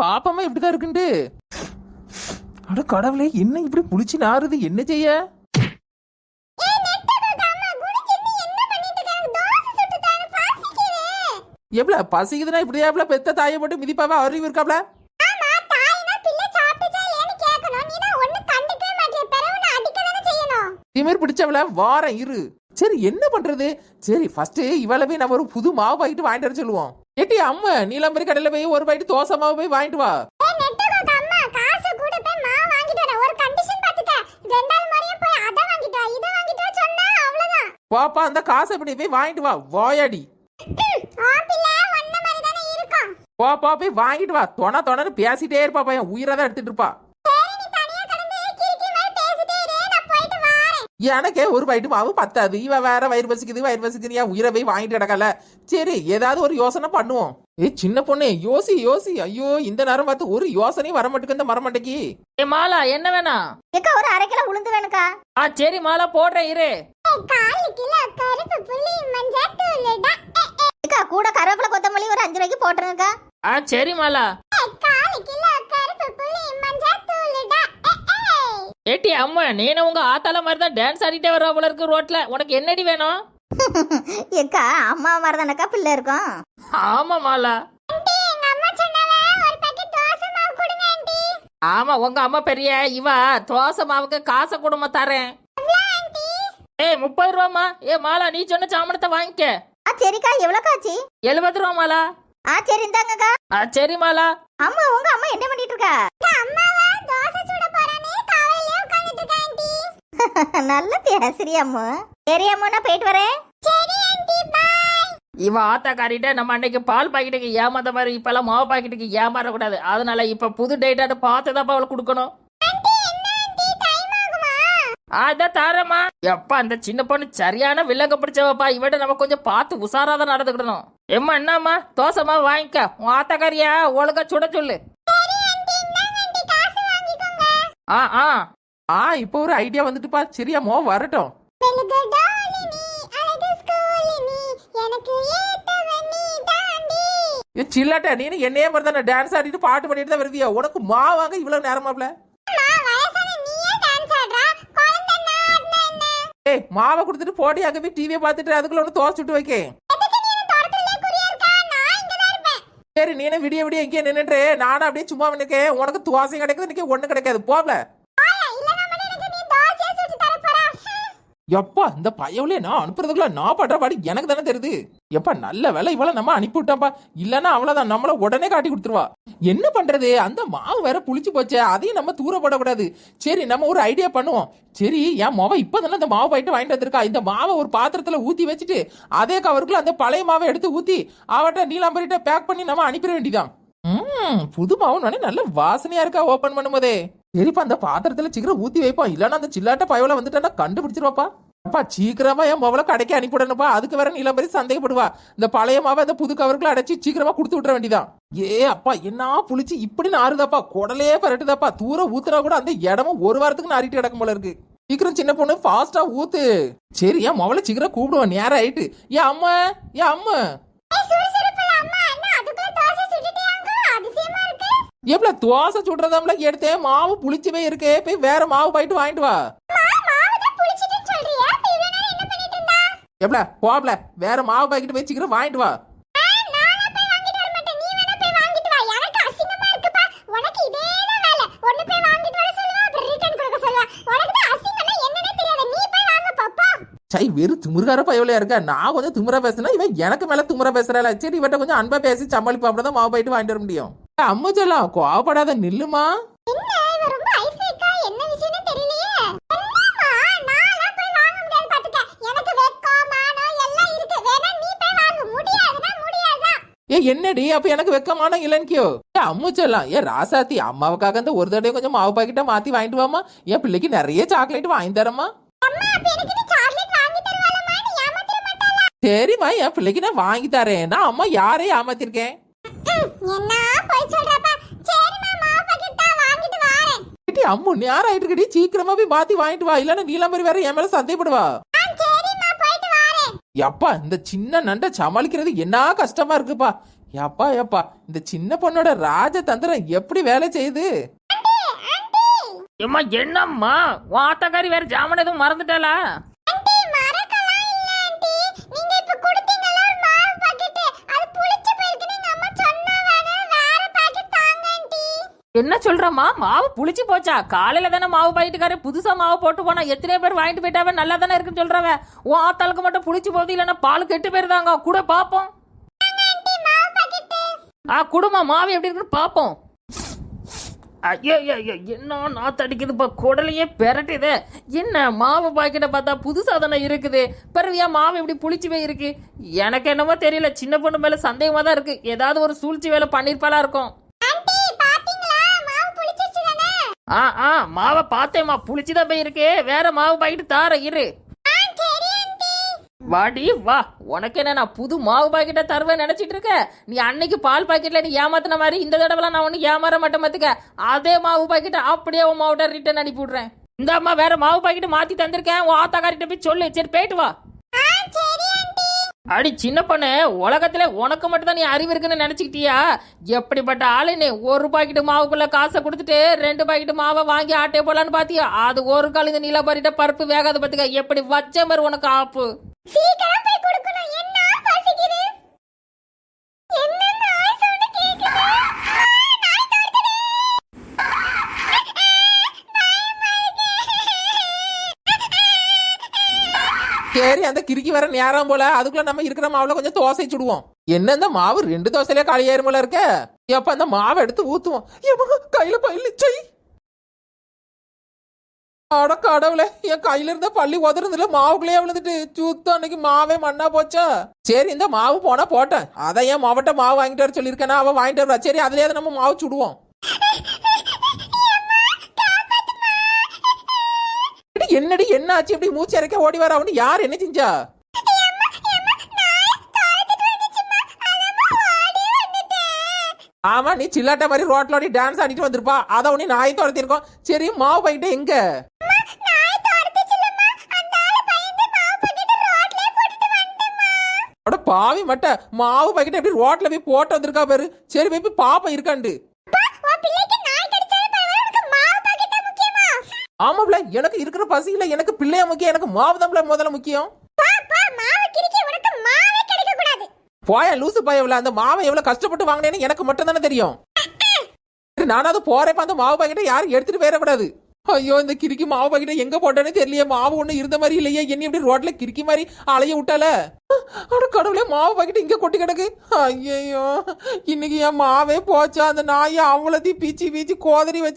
பாப்பமா இப்படிதான் இருக்குண்டு அட கடவுளே என்ன இப்படி புளிச்சு நாறுது? என்ன செய்ய? எவ்வளோ பசிக்குதுன்னா இப்படியா எவ்வளோ பெத்த தாயை போட்டு மிதிப்பாவா? அறிவு இருக்காப்ல? இமேர் பிடிச்சவள வாரம் இரு. சரி என்ன பண்றது? சரி ஃபர்ஸ்ட் இவளவே நம்ம ஒரு புது மாவு பாக்கெட் வாங்கிட்டு வர சொல்லுவோம். ஏட்டி அம்மா நீலம்பரி கடையில போய் ஒரு பாக்கெட் தோசை மாவு போய் வாங்கிட்டு வா. பாப்பா அந்த காசை இப்படி போய் வாங்கிட்டு வா வாயாடி. பாப்பா போய் வாங்கிட்டு வா. தொண தொணன்னு பேசிட்டே இருப்பா பையன். உயிரை தான் எடுத்துட்டு இருப்பா. எனக்கே ஒரு பாக்கெட் மாவு பத்தாது. இவ வேற வயிறு பசிக்குது வயிறு பசிக்குது ஏன் உயிரை போய் வாங்கிட்டு கிடக்கல? சரி ஏதாவது ஒரு யோசனை பண்ணுவோம். ஏய் சின்ன பொண்ணு யோசி யோசி. ஐயோ இந்த நேரம் பார்த்து ஒரு யோசனையும் வர மாட்டேங்குது இந்த மரமண்டைக்கு ஏ மாலா என்ன வேணாம் ஏக்கா ஒரு அரை கிலோ உளுந்து வேணுக்கா. ஆ சரி மாலா போடுறேன் இரு. ஏக்கா கூட கருவேப்பிலை கொத்தமல்லி ஒரு அஞ்சு ரூபாய்க்கு போட்டுருங்கக்கா. ஆ சரி மாலா. ஏட்டி அம்மா நீன உங்க ஆத்தால மாதிரி தான் டான்ஸ் ஆடிட்டே வர போல இருக்கு ரோட்ல. உனக்கு என்னடி வேணும்? ஏக்கா அம்மா மாதிரி தானக்கா பிள்ளை இருக்கும். ஆமா மாலா. ஆமா உங்க அம்மா பெரிய இவ தோசை மாவுக்கு காசை கொடுமா தரேன். ஏய் முப்பது ரூபாமா ஏ மாலா நீ சொன்ன சாமனத்தை வாங்கிக்க. ஆ சரிக்கா எவ்வளோக்கா ஆச்சு? எழுபது ரூபா மாலா. ஆ சரி இந்தாங்கக்கா. ஆ சரி மாலா. அம்மா உங்க அம்மா என்ன பண்ணிட்டு இருக்கா? நல்ல பேசுறி அம்மா சரி அம்மா நான் போயிட்டு வரேன். இவ ஆத்தாக்காரிட்ட நம்ம அன்னைக்கு பால் பாக்கெட்டுக்கு ஏமாந்த மாதிரி இப்பெல்லாம் மாவு பாக்கெட்டுக்கு ஏமாறக்கூடாது. அதனால இப்ப புது டேட்டாட்ட பார்த்து தான் அவளுக்கு கொடுக்கணும். அதான் தாரம்மா. எப்பா அந்த சின்ன பொண்ணு சரியான வில்லங்க பிடிச்சவப்பா. இவட நம்ம கொஞ்சம் பார்த்து உசாராதான் நடந்துக்கிடணும். எம்மா என்னம்மா? தோசைமா வாங்கிக்க. உன் ஆத்தாக்காரியா? ஒழுங்கா சுட சொல்லு. ஆ ஆ. ஆ இப்போ ஒரு ஐடியா வந்துட்டுப்பா சரியா மோ வரட்டும். சில்லாட்ட நீனு என்னையே மாதிரி தானே டான்ஸ் ஆடிட்டு பாட்டு பண்ணிட்டு தான் வருவியா? உனக்கு மாவாங்க இவ்வளவு நேரமாப்ல ஏய் மாவை கொடுத்துட்டு போடி அங்க போய் டிவியை பார்த்துட்டு அதுக்குள்ள ஒன்று தோசை சுட்டு வைக்க. சரி நீனே விடிய விடிய இங்கே நின்னுட்டு நானும் அப்படியே சும்மா நிற்கேன் உனக்கு துவாசையும் கிடைக்குது இன்னைக்கு ஒண்ணு கிடைக்காது. போகல எப்பா இந்த பயவுலே நான் அனுப்புறதுக்குள்ள நான் பண்ற பாடி எனக்கு தானே தெரியுது? எப்பா நல்ல வேலை இவள நம்ம அனுப்பி விட்டோம்ப்பா இல்லன்னா அவ்வளவுதான் நம்மள உடனே காட்டி கொடுத்துருவா. என்ன பண்றது? அந்த மாவு வேற புளிச்சு போச்சே அதையும் நம்ம தூர போடக்கூடாது. சரி நம்ம ஒரு ஐடியா பண்ணுவோம். சரி என் மாவை இப்பதானே அந்த மாவு போயிட்டு வாங்கிட்டு வந்திருக்கா? இந்த மாவை ஒரு பாத்திரத்துல ஊத்தி வச்சுட்டு அதே கவருக்குள்ள அந்த பழைய மாவை எடுத்து ஊத்தி அவட்ட நீலாம்பரிட்ட பேக் பண்ணி நம்ம அனுப்பிட வேண்டியதான் ம் புது மாவுன்னு நல்ல வாசனையா இருக்கா ஓபன் பண்ணும்போதே. சரிப்பா அந்த பாத்திரத்துல சீக்கிரம் ஊத்தி வைப்போம் இல்லன்னா அந்த சில்லாட்ட பயவல வந்துட்டா கண்டுபிடிச்சிருவாப்பா. அப்பா சீக்கிரமா என் மொபைல கடைக்கு அனுப்பிவிடணுப்பா அதுக்கு வேற நிலம்பரி சந்தேகப்படுவா. இந்த பழைய மாவை அந்த புது கவருக்குள்ள அடைச்சி சீக்கிரமா கொடுத்து விட்டுற வேண்டியதான் ஏ அப்பா என்ன புளிச்சு இப்படி நாறுதாப்பா. குடலே பரட்டுதாப்பா. தூரம் ஊத்துனா கூட அந்த இடமும் ஒரு வாரத்துக்கு நாரிட்டு கிடக்கும் போல இருக்கு. சீக்கிரம் சின்ன பொண்ணு ஃபாஸ்டா ஊத்து. சரி என் மொபைல சீக்கிரம் கூப்பிடுவோம் நேரம் ஆயிட்டு. ஏன் அம்மா ஏன் அம்மா. எப்பல தோசை சுடுறதாம்ல எடுத்தேன் மாவு புளிச்சவே இருக்கே. போய் வேற மாவு போயிட்டு வாங்கிட்டு வா. எப்பல போப்ல வேற மாவு பாக்கெட் போய் சீக்கிரம் வாங்கிட்டு வா. சை வெறும் திமுருகார பயவுலையா இருக்க? நான் கொஞ்சம் திமுறா பேசினா இவன் எனக்கு மேல திமுறா பேசுறாள். சரி இவட்ட கொஞ்சம் அன்பா பேசி சமாளிப்பா அப்படிதான் மாவு போயிட்டு வாங்கிட்டு வர முடியும். அம்மா சொல்லலாம் கோவப்படாத நில்லுமா? ஏ என்னடி? அப்ப எனக்கு வெக்கமான இல்லன்கியோ ஏ அம்மு சொல்லலாம் ஏ ராசாத்தி அம்மாவுக்காக அந்த ஒரு தடவை கொஞ்சம் மாவு பாக்கெட்டா மாத்தி வாங்கிட்டு வாமா என் பிள்ளைக்கு நிறைய சாக்லேட் வாங்கி தரமா சரிம்மா என் பிள்ளைக்கு நான் வாங்கி தரேன். நான் அம்மா யாரையும் ஏமாத்திருக்கேன்? ஏடி அம்மு நேரம் ஆயிட்டு சீக்கிரமா போய் மாத்தி வாங்கிட்டு வா. இல்லன்னா நீலாம்பரி வேற என் மேல சந்தேகப்படுவா. எப்பா இந்த சின்ன நண்டை சமாளிக்கிறது என்ன கஷ்டமா இருக்குப்பா. எப்பா எப்பா இந்த சின்ன பொண்ணோட ராஜதந்திரம் எப்படி வேலை செய்யுது? ஏம்மா என்னம்மா? உன் ஆத்தாக்காரி வேற ஜாமன் எதுவும் மறந்துட்டாளா? என்ன சொல்றமா மாவு புளிச்சு போச்சா? காலையில தானே மாவு பாக்கெட்டுக்காரன் புதுசா மாவு போட்டு போனா எத்தனை பேர் வாங்கிட்டு போயிட்டாவ நல்லா தானே இருக்குன்னு சொல்றவ? உன் ஆத்தாளுக்கு மட்டும் புளிச்சு போகுது இல்லைன்னா பால் கெட்டு போயிருந்தாங்க கூட பாப்போம். ஆ குடுமா மாவு எப்படி இருக்குன்னு பாப்போம். ஐயோ ஐயோ என்ன நாத்து அடிக்குதுப்பா? குடலையே பெரட்டுது. என்ன மாவு பாக்கெட்டை பார்த்தா புதுசாக தானே இருக்குது. பிறகு ஏன் மாவு இப்படி புளிச்சு போய் இருக்கு? எனக்கு என்னமோ தெரியல சின்ன பொண்ணு மேலே சந்தேகமாக தான் இருக்குது ஏதாவது ஒரு சூழ்ச்சி வேலை பண்ணிருப்பாளா இருக்கும். ஆ ஆ மாவை பார்த்தேம்மா புளிச்சுதான் போய் வேற மாவு பாக்கெட்டு தார இரு. வாடி வா. உனக்கு என்ன நான் புது மாவு பாக்கெட்டை தருவேன் நினைச்சிட்டு இருக்க? நீ அன்னைக்கு பால் பாக்கெட்ல நீ ஏமாத்தின மாதிரி இந்த தடவை நான் ஒன்றும் ஏமாற மாட்டேன் பாத்துக்க. அதே மாவு பாக்கெட்டை அப்படியே உன் மாவுட்ட ரிட்டர்ன் அனுப்பி விடுறேன். இந்த அம்மா வேற மாவு பாக்கெட்டு மாத்தி தந்திருக்கேன். உன் ஆத்தாக்காரிட்ட போய் சொல்லு. சரி போயிட்டு வா. அடி சின்ன பொண்ணு உலகத்துல உனக்கு மட்டும் தான் நீ அறிவு இருக்குன்னு நினைச்சுக்கிட்டியா? எப்படிப்பட்ட ஆளு நீ? ஒரு பாக்கெட் மாவுக்குள்ள காசை கொடுத்துட்டு ரெண்டு பாக்கெட் மாவை வாங்கி ஆட்டே போலான்னு பாத்தியா? அது ஒரு கால இந்த நிலப்பரிட்ட பருப்பு வேகாத பாத்துக்க எப்படி வச்ச மாதிரி உனக்கு ஆப்பு? சரி அந்த கிறுக்கி வர நேரம் போல? அதுக்குள்ள நம்ம இருக்கிற மாவுல கொஞ்சம் தோசை சுடுவோம். என்ன இந்த மாவு ரெண்டு தோசையிலே காலியாயிரும் போல இருக்க? எப்ப அந்த மாவை எடுத்து ஊத்துவோம்? ஏம்மா, கையில பள்ளி செய் அட கடவுளே என் கையில இருந்த பள்ளி உதறதுல மாவுக்குள்ளேயே விழுந்துட்டு சுத்தம் அன்னைக்கு மாவே மண்ணா போச்சா? சரி இந்த மாவு போனா போட்டேன். அதான் என் மாவட்ட மாவு வாங்கிட்டு வர சொல்லியிருக்கேன்னா அவன் வாங்கிட்டு வரா சரி அதுலயே நம்ம மாவு சுடுவோம். என்னடி என்ன ஆச்சு இப்படி மூச்சு இறக்க ஓடி வர அவனு யார்? என்ன செஞ்சா? ஆமா நீ சில்லாட்ட மாதிரி ரோட்ல ஓடி டான்ஸ் ஆடிட்டு வந்திருப்பா. அத உனி நாய் துரத்திருக்கோம் சரி மாவு போயிட்டு எங்க? பாவி மட்ட மாவு பாக்கிட்டு எப்படி ரோட்ல போய் போட்டு வந்திருக்கா பாரு. சரி போய் போய் பாப்பா இருக்காண்டு அப்பா, உன் பிள்ளைக்கு நாய் கடிச்சாலும் பரவாயில்ல, உனக்கு மாவு பாக்கெட்டா முக்கியமா? ஆமாப்ல எனக்கு இருக்கிற பசியில எனக்கு பிள்ளைய முக்கியம் எனக்கு மாவு தான் முதல்ல முக்கியம். போய லூசு பயவுல அந்த மாவை எவ்வளவு கஷ்டப்பட்டு வாங்கினேன்னு எனக்கு மட்டும் தானே தெரியும். நானாவது போறப்ப அந்த மாவு பாக்கெட்டை யாரும் எடுத்துட்டு போயிடக்கூடாது. ஐயோ இந்த கிறுக்கி மாவு பாக்கெட்டை எங்க போட்டேன்னு தெரியலையே மாவு ஒண்ணு இருந்த மாதிரி இல்லையே என்ன இப்படி ரோட்ல கிறுக்கி மாதிரி அலைய விட்டால? அட கடவுளே மாவு பாக்கெட் இங்க கொட்டி கிடக்கு. ஐயோ இன்னைக்கு என் மாவே போச்சா அந்த நாயை அவ்வளோத்தையும் பீச்சி பீச்சி கோதறி வச்சிருக்கு